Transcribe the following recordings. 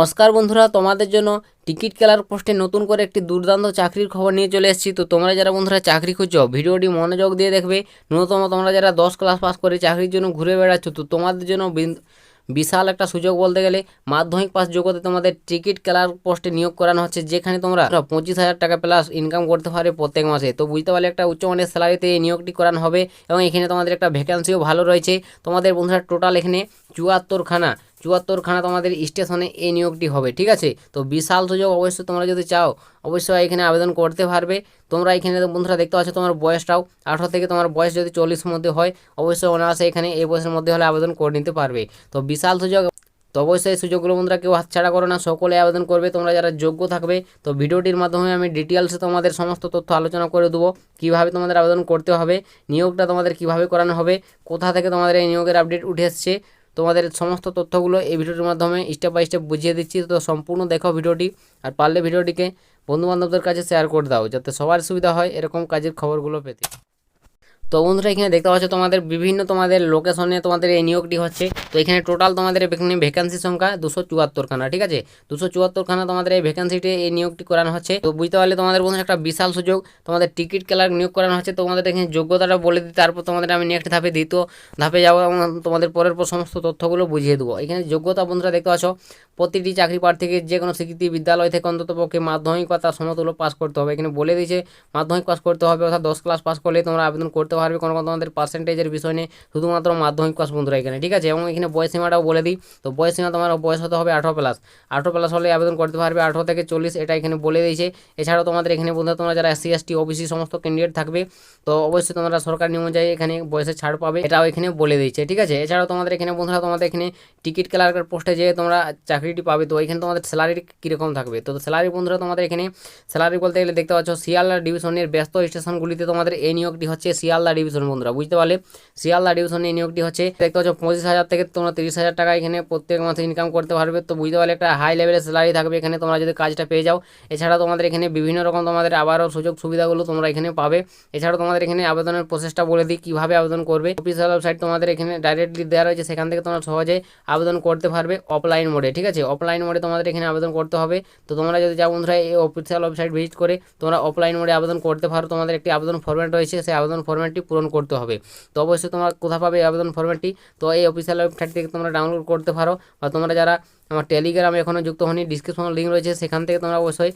নমস্কার বন্ধুরা, তোমাদের জন্য টিকিট কেলার পোস্টে নতুন করে একটি দুর্দান্ত চাকরির খবর নিয়ে চলে এসেছি। তো তোমরা যারা বন্ধুরা চাকরি খুঁজছো, ভিডিওটি মনোযোগ দিয়ে দেখবে। ন্যূনতম তোমরা যারা দশ ক্লাস পাস করে চাকরির জন্য ঘুরে বেড়াচ্ছ, তো তোমাদের জন্য বিশাল একটা সুযোগ বলতে গেলে মাধ্যমিক পাস যোগ্যতা তোমাদের টিকিট কেলার পোস্টে নিয়োগ করানো হচ্ছে, যেখানে তোমরা পঁচিশ হাজার টাকা প্লাস ইনকাম করতে পারবে প্রত্যেক মাসে। তো বুঝতে পারলে একটা উচ্চমানের স্যালারিতে এই নিয়োগটি করানো হবে এবং এখানে তোমাদের একটা ভ্যাকান্সিও ভালো রয়েছে। তোমাদের বন্ধুরা টোটাল এখানে চুয়াত্তরখানা চুয়াত্তরখানা তোমাদের স্টেশনে এই নিয়োগটি হবে, ঠিক আছে? তো বিশাল সুযোগ অবশ্যই তোমরা যদি চাও, অবশ্যই এখানে আবেদন করতে পারবে। তোমরা এখানে বন্ধুরা দেখতে পাচ্ছ, তোমার বয়সটাও আঠারো থেকে তোমার বয়স যদি চল্লিশের মধ্যে হয়, অবশ্যই অনায়াসে এখানে এই বয়সের মধ্যে হলে আবেদন করে নিতে পারবে। তো বিশাল সুযোগ, তো অবশ্যই সুযোগগুলো বন্ধুরা কেউ হাতছাড়া করো না, সকলে আবেদন করবে, তোমরা যারা যোগ্য থাকবে। তো ভিডিওটির মাধ্যমে আমি ডিটেলসে তোমাদের সমস্ত তথ্য আলোচনা করে দেবো, কীভাবে তোমাদের আবেদন করতে হবে, নিয়োগটা তোমাদের কীভাবে করানো হবে, কোথা থেকে তোমাদের এই নিয়োগের আপডেট উঠে এসছে। তোমাদের সমস্ত তথ্যগুলো এই ভিডিওটির মাধ্যমে স্টেপ বাই স্টেপ বুঝিয়ে দিচ্ছি। তো সম্পূর্ণ দেখো ভিডিওটি আর পারলে ভিডিওটিকে বন্ধুবান্ধবদের কাছে শেয়ার করে দাও, যাতে সবার সুবিধা হয় এরকম কাজের খবরগুলো পেতে। তো বন্ধুরা, এখানে দেখতে পাচ্ছ তোমাদের বিভিন্ন তোমাদের লোকেশনে তোমাদের এই নিয়োগটি হচ্ছে। তো এখানে টোটাল তোমাদের এখানে ভ্যাকান্সি সংখ্যা দুশো চুয়াত্তরখানা, ঠিক আছে? দুশো চুয়াত্তরখানা তোমাদের এই ভ্যাকান্সিটি এই নিয়োগটি করানো হচ্ছে। তো বুঝতে পারলে তোমাদের বন্ধুরা, একটা বিশাল সুযোগ। তোমাদের টিকিট কেলার নিয়োগ করানো হচ্ছে। তোমাদের এখানে যোগ্যতাটা বলে দিই, তারপর তোমাদের আমি নেক্সট ধাপে, দ্বিতীয় ধাপে যাব এবং তোমাদের পরের পর সমস্ত তথ্যগুলো বুঝিয়ে দেবো। এখানে যোগ্যতা বন্ধুরা, দেখতে পাচ্ছ প্রতিটি চাকরি প্রার্থীকে যে কোনো স্বীকৃতি বিদ্যালয় থেকে অন্তত পক্ষে মাধ্যমিক বা তার সমতুল্য পাস করতে হবে। এখানে বলে দিয়েছে, মাধ্যমিক পাস করতে হবে অর্থাৎ দশ ক্লাস পাস করলে তোমরা আবেদন করতে পারবে। কোনো কোনো তোমাদের পার্সেন্টেজের বিষয় নিয়ে শুধুমাত্র মাধ্যমিক পাস বন্ধুরা এখানে, ঠিক আছে? এবং এখানে বয়স সীমাটাও বলে দিই। তো বয়স সীমা তোমার বয়স হতে হবে আঠারো প্লাস আঠারো প্লাস হলে আবেদন করতে পারবে আঠারো থেকে চল্লিশ, এটা এখানে বলে দিয়েছে। এছাড়াও তোমাদের এখানে বন্ধুরা, তোমরা যারা এসসি এসটি ওবিসি সমস্ত ক্যান্ডিডেট থাকবে, তো অবশ্যই তোমরা সরকার নিয়ম অনুযায়ী এখানে বয়সে ছাড় পাবে, এটাও এখানে বলে দিয়েছে, ঠিক আছে? এছাড়াও তোমাদের এখানে বন্ধুরা, তোমাদের এখানে টিকিট ক্লার্কের পোস্টে যেয়ে তোমরা চাকরিটি পাবে। তো এখানে তোমাদের স্যালারি কীরকম থাকবে? তো স্যালারি বন্ধুরা, তোমাদের এখানে স্যালারি বলতে গেলে দেখতে পাচ্ছ, শিয়ালদা ডিভিশনের ব্যস্ত স্টেশনগুলিতে তোমাদের এই নিয়োগটি হচ্ছে শিয়ালদা ডিভিশন বন্ধুরা, বুঝতে পারলে? শিয়ালদা ডিভিশনে এই নিয়োগটি হচ্ছে, দেখতে পাচ্ছ, পঁচিশ হাজার থেকে তোমরা তিরিশ হাজার টাকা এখানে প্রত্যেক মাসে ইনকাম করতে পারবে। তো বুঝতে পারলে একটা হাই লেভেলের স্যালারি থাকবে এখানে, তোমরা যদি কাজটা পেয়ে যাও। এছাড়া তোমাদের এখানে বিভিন্ন রকম তোমাদের আবারও সুযোগ সুবিধাগুলো তোমরা এখানে পাবে। এছাড়া তোমাদের এখানে আবেদনের প্রসেসটা বলে দিই, কীভাবে আবেদন করবে। অফিসিয়াল ওয়েবসাইট তোমাদের এখানে ডাইরেক্টলি দেওয়া রয়েছে, সেখান থেকে তোমরা সহজে আবেদন করতে পারবে অফলাইন মোডে ঠিক আছে? অফলাইন মোডে তোমাদের এখানে আবেদন করতে হবে। তো তোমরা যদি যাও বন্ধুরা, এই অফিসিয়াল ওয়েবসাইট ভিজিট করে তোমরা অফলাইন মোডে আবেদন করতে পারো। তোমাদের একটি আবেদন ফরম্যাট রয়েছে, সেই আবেদন ফরম্যাটটি পূরণ করতে হবে। তো অবশ্যই তোমরা কোথা পাবে এই আবেদন ফরম্যাটটি তো এই অফিসিয়াল ওয়েবসাইট থেকে তোমরা ডাউনলোড করতে পারো। বা তোমরা যারা আমার টেলিগ্রামে এখনও যুক্ত হনি ডিসক্রিপশন লিঙ্ক রয়েছে, সেখান থেকে তোমরা অবশ্যই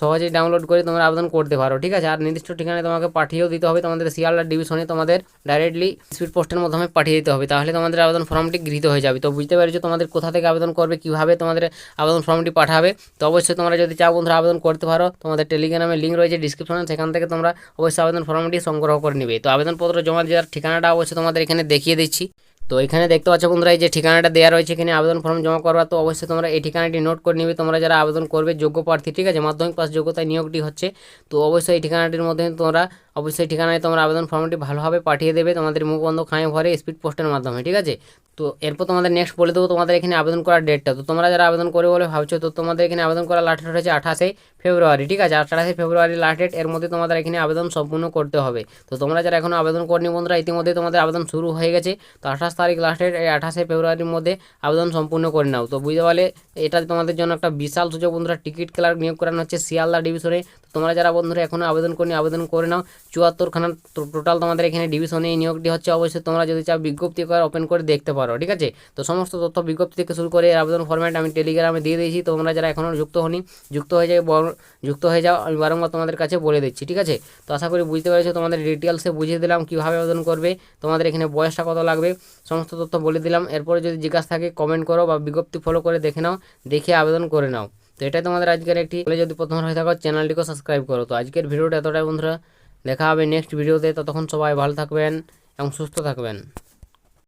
সহজেই ডাউনলোড করে তোমরা আবেদন করতে পারো, ঠিক আছে? আর নির্দিষ্ট ঠিকানায় তোমাকে পাঠিয়েও দিতে হবে, তোমাদের শিয়ালদা ডিভিশনে তোমাদের ডাইরেক্টলি স্পিড পোস্টের মাধ্যমে পাঠিয়ে দিতে হবে, তাহলে তোমাদের আবেদন ফর্মটি গৃহীত হয়ে যাবে। তো বুঝতে পেরেছ তোমাদের কোথা থেকে আবেদন করবে, কীভাবে তোমাদের আবেদন ফর্মটি পাঠাবে? তো অবশ্যই তোমরা যদি চাও বন্ধুরা আবেদন করতে পারো, তোমাদের টেলিগ্রামে লিঙ্ক রয়েছে ডিসক্রিপশনে সেখান থেকে তোমরা অবশ্যই আবেদন ফর্মটি সংগ্রহ করে নিবে। তো আবেদনপত্র জমা দেওয়ার ঠিকানাটা অবশ্যই তোমাদের এখানে দেখিয়ে দিচ্ছি। তো এখানে দেখতে পাচ্ছ বন্ধুরা, এই যে ঠিকানাটা দেওয়া রয়েছে, এখানে আবেদন ফর্ম জমা করবা তো অবশ্যই তোমরা এই ঠিকানাটি নোট করে নিবে। তোমরা যারা আবেদন করবে, যোগ্য প্রার্থী, ঠিক আছে? মাধ্যমিক পাস যোগ্যতায় নিয়োগটি হচ্ছে। তো অবশ্যই এই ঠিকানাটির মধ্যে তোমরা অবশ্যই ঠিকানায় তোমরা আবেদন ফর্মটি ভালোভাবে পাঠিয়ে দেবে। তোমাদের মুখ বন্ধ, খাঁয়ে ভরে স্পিড পোস্টের মাধ্যমে, ঠিক আছে? তো এরপর তোমাদের নেক্সট বলে দেবো তোমাদের এখানে আবেদন করার ডেটটা তো তোমরা যারা আবেদন করে বলে ভাবছ, তো তোমাদের এখানে আবেদন করার লাস্ট ডেট হচ্ছে আঠাশে ফেব্রুয়ারি, ঠিক আছে? আঠাশে ফেব্রুয়ারি লাস্ট ডেট এর মধ্যে তোমাদের এখানে আবেদন সম্পূর্ণ করতে হবে। তো তোমরা যারা এখনও আবেদন করনি বন্ধুরা, ইতিমধ্যে তোমাদের আবেদন শুরু হয়ে গেছে। তো আঠাশ তারিখ লাস্ট ডেট এই আঠাশে ফেব্রুয়ারির মধ্যে আবেদন সম্পূর্ণ করে নাও। তো বুঝতে পারলে, এটা তোমাদের জন্য একটা বিশাল সুযোগ বন্ধুরা। টিকিট ক্লার্ক নিয়োগ করানো হচ্ছে শিয়ালদা ডিভিশনে। তোমরা যারা বন্ধুরা এখনও আবেদন করনি, আবেদন করে নাও। চুয়াত্তরখানা টোটাল তোমাদের এখানে ডিভিশনে এই নিয়োগটি হচ্ছে। অবশ্যই তোমরা যদি চাও বিজ্ঞপ্তি করে ওপেন করে দেখতে পারো, ঠিক আছে? তো সমস্ত তথ্য বিজ্ঞপ্তি থেকে শুরু করে আবেদন ফরম্যাট আমি টেলিগ্রামে দিয়ে দিয়েছি। তোমরা যারা এখনও যুক্ত হনি, যুক্ত হয়ে যায় যুক্ত হয়ে যাও, আমি বারংবার তোমাদের কাছে বলে দিচ্ছি, ঠিক আছে? তো আশা করি বুঝতে পেরেছ, তোমাদের ডিটেলসে বুঝিয়ে দিলাম কীভাবে আবেদন করবে, তোমাদের এখানে বয়সটা কত লাগবে, সমস্ত তথ্য বলে দিলাম। এরপরে যদি জিজ্ঞাসা থাকে কমেন্ট করো বা বিজ্ঞপ্তি ফলো করে দেখে নাও, দেখে আবেদন করে নাও। তো এটাই তোমাদের আজকের একটি যদি প্রথম হয়ে থাকো, চ্যানেলটিকে সাবস্ক্রাইব করো। তো আজকের ভিডিওটা এতটাই বন্ধুরা, দেখা হবে নেক্সট ভিডিওতে ততক্ষণ সবাই ভালো থাকবেন এবং সুস্থ থাকবেন।